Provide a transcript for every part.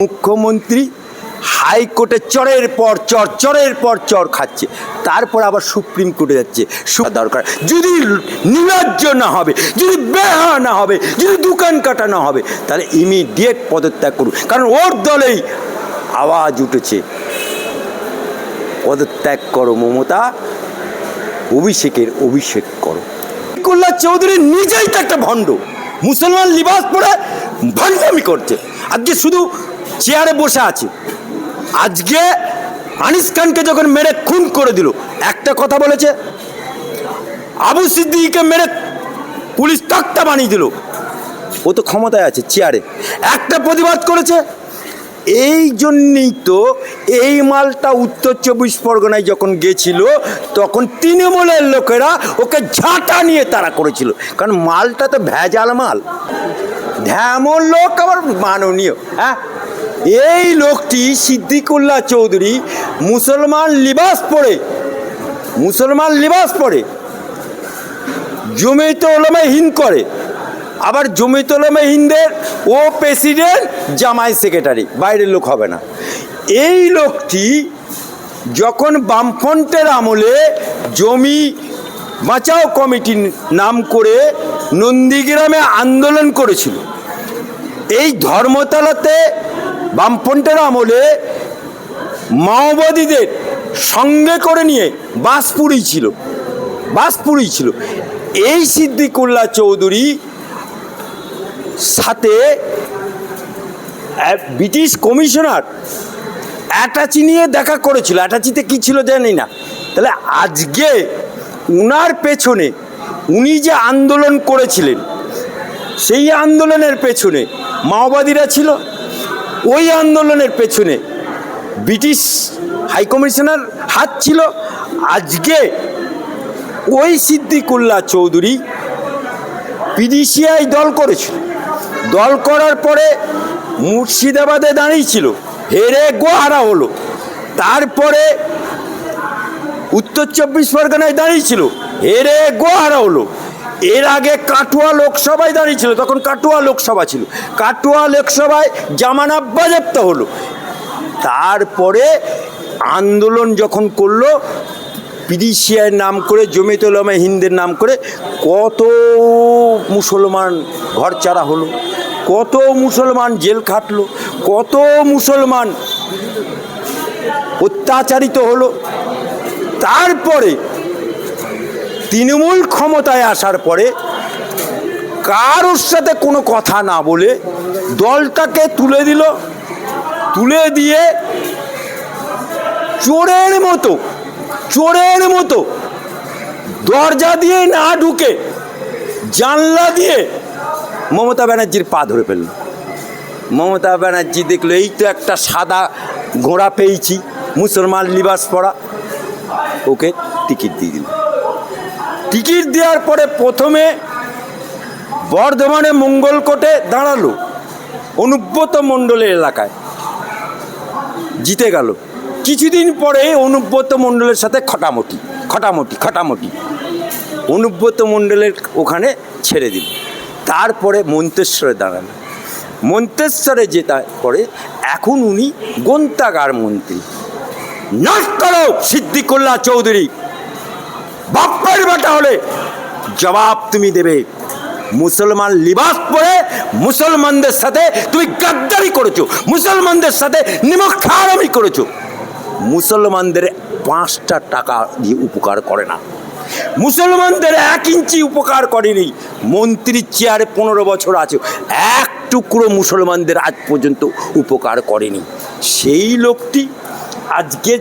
মুখ্যমন্ত্রী হাইকোর্টে চরের পর চর, চরের পর চর খাচ্ছে। তারপর আবার সুপ্রিম কোর্টে যাচ্ছে। দরকার। যদি নির্লজ্জ না হবে, যদি বেহা না হবে, যদি দোকান কাটা না হবে, তাহলে ইমিডিয়েট পদত্যাগ করুন। কারণ ওর দলেই আওয়াজ উঠেছে। পদত্যাগ করো মমতা, অভিষেকের অভিষেক করো। কল্লা চৌধুরী নিজেই তো একটা ভণ্ড। মুসলমান লিবাস পরে ভণ্ডামি করছে। আজকে শুধু চেয়ারে বসে আছে। আজকে আনিস খানকে যখন মেরে খুন করে দিল, একটা কথা বলেছে, আবু সিদ্দিকে মেরে পুলিশ তক্তা বানিয়ে দিল। ও তো ক্ষমতায় আছে চেয়ারে। একটা প্রতিবাদ করেছে, এই জন্যই তো এই মালটা উত্তর চব্বিশ পরগনায় যখন গেছিল, তখন তৃণমূলের লোকেরা ওকে ঝাঁটা নিয়ে তারা করেছিল। কারণ মালটা তো ভেজাল মাল। ধ্যামন লোক আবার মাননীয় হ্যাঁ? এই লোকটি সিদ্দিকুল্লাহ চৌধুরী মুসলমান লিবাস পড়ে, মুসলমান লিবাস পড়ে। জমিতে ওলমে হিন্দ করে। আবার জমিতে ওলমে হিন্দের ও প্রেসিডেন্ট জামাই সেক্রেটারি, বাইরের লোক হবে না। এই লোকটি যখন বামফ্রন্টের আমলে জমি বাঁচাও কমিটির নাম করে নন্দীগ্রামে আন্দোলন করেছিল, এই ধর্মতলাতে বামফ্রন্টের আমলে মাওবাদীদের সঙ্গে করে নিয়ে বাস ছিল বাস ছিল। এই সিদ্দিকুল্লাহ চৌধুরী সাথে ব্রিটিশ কমিশনার অ্যাটাচি নিয়ে দেখা করেছিল। অ্যাটাচিতে কী ছিল জানি না। তাহলে আজকে উনার পেছনে উনি যে আন্দোলন করেছিলেন, সেই আন্দোলনের পেছনে মাওবাদীরা ছিল। ওই আন্দোলনের পেছনে ব্রিটিশ হাইকমিশনার হাত ছিল। আজকে ওই সিদ্দিকুল্লাহ চৌধুরী পিডিসিআই দল করেছিল। দল করার পরে মুর্শিদাবাদে দাঁড়িয়েছিল হেরে গোহারা হলো। তারপরে উত্তর চব্বিশ পরগনায় দাঁড়িয়েছিল হেরে গোহারা হলো। এর আগে কাটুয়া লোকসভায় দাঁড়িয়েছিল, তখন কাটুয়া লোকসভা ছিল। কাটুয়া লোকসভায় জামানা বাজেপ্ত হলো। তারপরে আন্দোলন যখন করল পিডিসিআর নাম করে জমিতে ওলামা হিন্দের নাম করে, কত মুসলমান ঘর চারা হলো, কত মুসলমান জেল খাটলো, কত মুসলমান অত্যাচারিত হলো। তারপরে তৃণমূল ক্ষমতায় আসার পরে কারোর সাথে কোনো কথা না বলে দলটাকে তুলে দিল, তুলে দিয়ে চোরের মতো চোরের মতো দরজা দিয়ে না ঢুকে জানলা দিয়ে মমতা ব্যানার্জির পা ধরে ফেলল। মমতা ব্যানার্জি দেখল, এই তো একটা সাদা ঘোড়া পেয়েছি, মুসলমান লিবাস পরা। ওকে টিকিট দিয়ে দিল। টিকিট দেওয়ার পরে প্রথমে বর্ধমানে মঙ্গলকোটে দাঁড়াল অনুব্রত মণ্ডলের এলাকায়। জিতে গেল। কিছুদিন পরে অনুব্রত মণ্ডলের সাথে খটামটি খটামটি খটামটি অনুব্রত মণ্ডলের ওখানে ছেড়ে দিল। তারপরে মন্তেশ্বরে দাঁড়াল। মন্তেশ্বরে জেতার পরে এখন উনি গ্রন্থাগার মন্ত্রী। নাশ করো চৌধুরী। বাপ্পার বেটা হলে জবাব তুমি দেবে। মুসলমান লিবাস পরে মুসলমানদের সাথে তুমি গাদ্দারি করেছ, মুসলমানদের সাথে নিমখারামি করেছ। মুসলমানদের পাঁচটা টাকা দিয়ে উপকার করে না। মুসলমানদের এক ইঞ্চি উপকার করেনি। মন্ত্রীর চেয়ারে পনেরো বছর আছে, এক টুকরো মুসলমানদের আজ পর্যন্ত উপকার করেনি। সেই লোকটি আজকে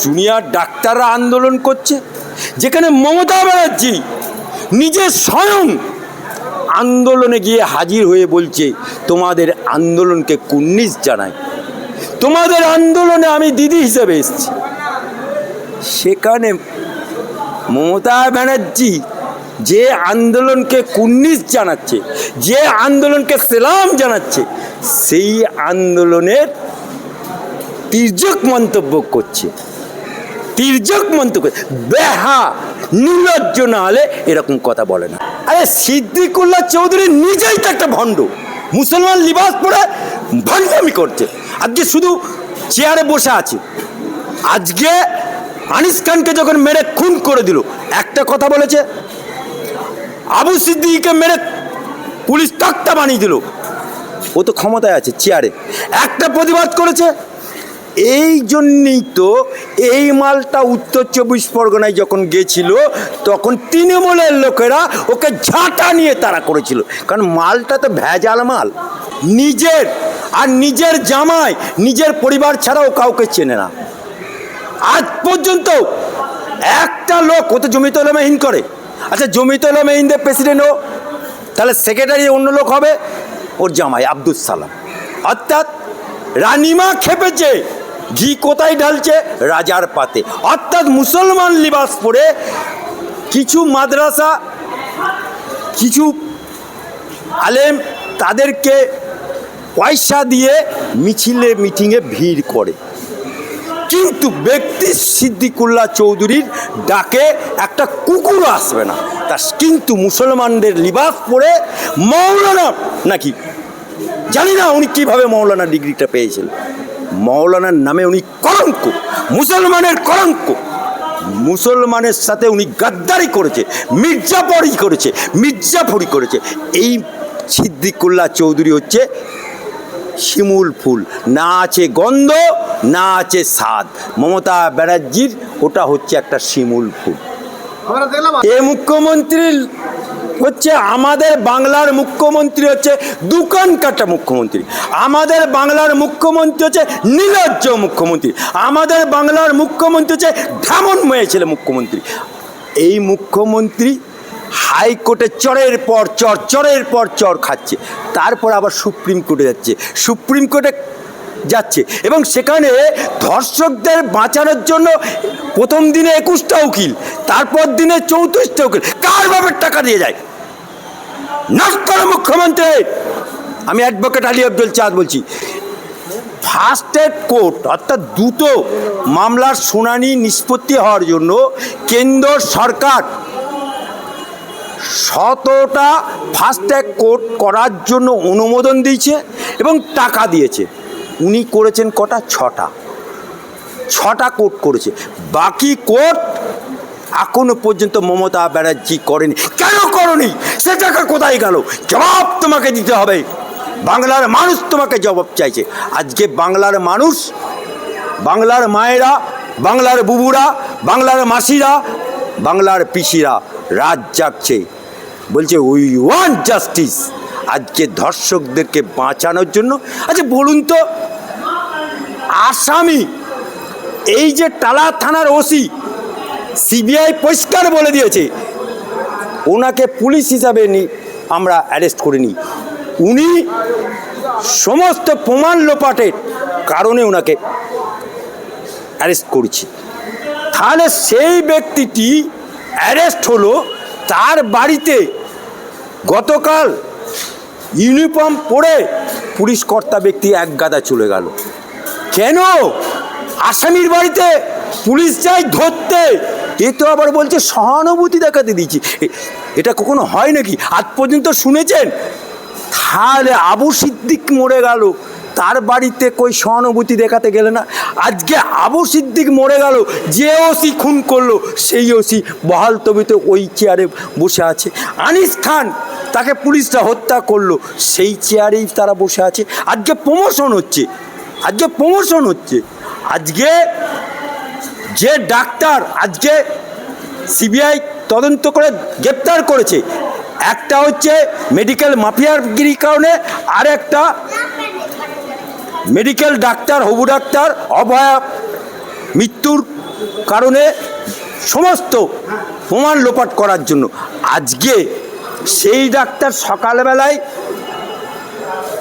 জুনিয়র ডাক্তাররা আন্দোলন করছে, যেখানে মমতা ব্যানার্জি নিজে স্বয়ং আন্দোলনে গিয়ে হাজির হয়ে বলছে, তোমাদের আন্দোলনকে কুন্নিস জানাই। তোমাদের আন্দোলনে আমি দিদি হিসেবে এসেছি। সেখানে মমতা ব্যানার্জি যে আন্দোলনকে কুন্নিস জানাচ্ছে, যে আন্দোলনকে সেলাম জানাচ্ছে, সেই আন্দোলনের তির্যক মন্তব্য করছে। তির্যক মন্তব্য বেহা নির্লজ্জ না হলে এরকম কথা বলে না। আরে সিদ্দিকুল্লাহ চৌধুরী নিজেই তো একটা ভণ্ড। মুসলমান লিবাস পরে ভান্ডামি করছে। আজকে শুধু চেয়ারে বসে আছে। আজকে আনিস খানকে যখন মেরে খুন করে দিল, একটা কথা বলেছে, আবু সিদ্দিককে মেরে পুলিশ তক্তা বানিয়ে দিল। ও তো ক্ষমতায় আছে চেয়ারে। একটা প্রতিবাদ করেছে এই জন্যই তো এই মালটা উত্তর চব্বিশ পরগনায় যখন গেছিল, তখন তৃণমূলের লোকেরা ওকে ঝাঁটা নিয়ে তারা করেছিল। কারণ মালটা তো ভেজাল মাল, নিজের, আর নিজের জামাই, নিজের পরিবার ছাড়াও কাউকে চেনে না। আজ পর্যন্ত একটা লোক ও তো জমিতলা মেহিন করে। আচ্ছা জমিতলা মেহিনদের প্রেসিডেন্ট ও, তাহলে সেক্রেটারি অন্য লোক হবে? ওর জামাই আব্দুল সালাম। অর্থাৎ রানিমা খেপেছে। ঘি কোথায় ঢালছে? রাজার পাতে। অর্থাৎ মুসলমান লিবাস পরে কিছু মাদ্রাসা, কিছু আলেম তাদেরকে পয়সা দিয়ে মিছিলে, মিটিংয়ে ভিড় করে। কিন্তু ব্যক্তি সিদ্দিকুল্লাহ চৌধুরীর ডাকে একটা কুকুর আসবে না। তা কিন্তু মুসলমানদের লিবাস পরে মৌলানা নাকি? জানি না উনি কীভাবে মৌলানা ডিগ্রিটা পেয়েছেন মৌলানার নামে উনি কলঙ্ক মুসলমানের কলঙ্ক। মুসলমানের সাথে উনি গাদ্দারি করেছে মির্জাফরি করেছে মির্জাফরি করেছে। এই সিদ্দিকুল্লাহ চৌধুরী হচ্ছে শিমুল ফুল। না আছে গন্ধ না আছে স্বাদ। মমতা ব্যানার্জির ওটা হচ্ছে একটা শিমুল ফুল। দেখলাম এ মুখ্যমন্ত্রী হচ্ছে আমাদের বাংলার মুখ্যমন্ত্রী হচ্ছে দোকান কাটা মুখ্যমন্ত্রী। আমাদের বাংলার মুখ্যমন্ত্রী হচ্ছে নির্লজ্জ মুখ্যমন্ত্রী। আমাদের বাংলার মুখ্যমন্ত্রী হচ্ছে ঢামনময় ছেলে মুখ্যমন্ত্রী। এই মুখ্যমন্ত্রী হাইকোর্টে চরের পর চর, চরের পর চর খাচ্ছে। তারপর আবার সুপ্রিম কোর্টে যাচ্ছে। সুপ্রিম কোর্টে যাচ্ছে এবং সেখানে ধর্ষকদের বাঁচানোর জন্য প্রথম দিনে একুশটা উকিল, তারপর দিনে চৌত্রিশটা উকিল। কার বাপের টাকা দিয়ে যায়? নট করো মুখ্যমন্ত্রী। আমি অ্যাডভোকেট আলী আব্দুল চাঁদ বলছি। ফার্স্ট এড কোর্ট অর্থাৎ দ্রুত মামলার শুনানি নিষ্পত্তি হওয়ার জন্য কেন্দ্র সরকার শতটা ফাস্ট্যাগ কোর্ট করার জন্য অনুমোদন দিয়েছে এবং টাকা দিয়েছে। উনি করেছেন কটা? ছটা। ছটা কোর্ট করেছে। বাকি কোর্ট এখনও পর্যন্ত মমতা ব্যানার্জি করেনি। কেন করনি? সে টাকা কোথায় গেল? জবাব তোমাকে দিতে হবে। বাংলার মানুষ তোমাকে জবাব চাইছে। আজকে বাংলার মানুষ, বাংলার মায়েরা, বাংলার বুবুরা, বাংলার মাসিরা, বাংলার পিসিরা রাত জাগছে। বলছে উই ওয়ান্ট জাস্টিস আজকে ধর্ষকদেরকে বাঁচানোর জন্য। আচ্ছা বলুন তো, আসামি, এই যে টালা থানার ওসি সিবিআই পরিষ্কার বলে দিয়েছে। ওনাকে পুলিশ হিসাবে আমরা অ্যারেস্ট করে নিই উনি সমস্ত প্রমাণ লোপাটের কারণে ওনাকে অ্যারেস্ট করছি। তাহলে সেই ব্যক্তিটি অ্যারেস্ট হলো, তার বাড়িতে গতকাল ইউনিফর্ম পরে পুলিশ কর্তা ব্যক্তি এক গাদা চলে গেল। কেন? আসামির বাড়িতে পুলিশ যায় ধরতে এ তো আবার বলছে সহানুভূতি দেখাতে দিচ্ছি এটা কখনো হয় নাকি? আজ পর্যন্ত শুনেছেন? তাহলে আবু সিদ্দিক মরে গেল। তার বাড়িতে কই সহানুভূতি দেখাতে গেলে না? আজকে আবু সিদ্দিক মরে গেল। যে ওসি খুন করল, সেই ওসি বহাল তবিতে ওই চেয়ারে বসে আছে। আনিস খান তাকে পুলিশরা হত্যা করল, সেই চেয়ারেই তারা বসে আছে। আজকে প্রমোশন হচ্ছে। আজকে প্রমোশন হচ্ছে। আজকে যে ডাক্তার আজকে সিবিআই তদন্ত করে গ্রেপ্তার করেছে, একটা হচ্ছে মেডিকেল মাফিয়ারগিরির কারণে, আর একটা মেডিকেল ডাক্তার, হবু ডাক্তার অভয়া মৃত্যুর কারণে সমস্ত প্রমাণ লোপাট করার জন্য। আজকে সেই ডাক্তার সকালবেলায়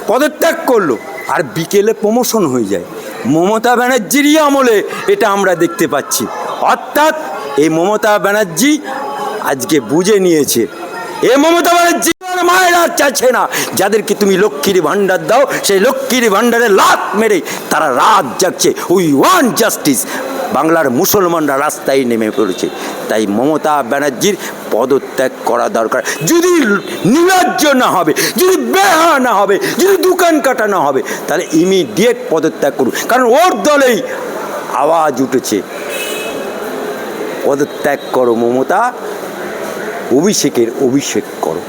পদত্যাগ করল, আর বিকেলে প্রমোশন হয়ে যায়। মমতা ব্যানার্জিরই আমলে এটা আমরা দেখতে পাচ্ছি। অর্থাৎ এই মমতা ব্যানার্জি আজকে বুঝে নিয়েছে, এ মমতা ব্যানার্জি মায়ের চাইছে না। যাদেরকে তুমি লক্ষ্মীর ভাণ্ডার দাও, সেই লক্ষ্মীর ভাণ্ডারে লাত মেরে তারা রাত জাগছে। We want justice. বাংলার মুসলমানরা রাস্তায় নেমে পড়েছে। তাই মমতা ব্যানার্জির পদত্যাগ করা দরকার। যদি নিরাজ্য না হবে, যদি বেহা না হবে, যদি দোকান কাটা না হবে, তাহলে ইমিডিয়েট পদত্যাগ করুন। কারণ ওর দলেই আওয়াজ উঠেছে। পদত্যাগ করো মমতা, অভিষেকের অভিষেক করো।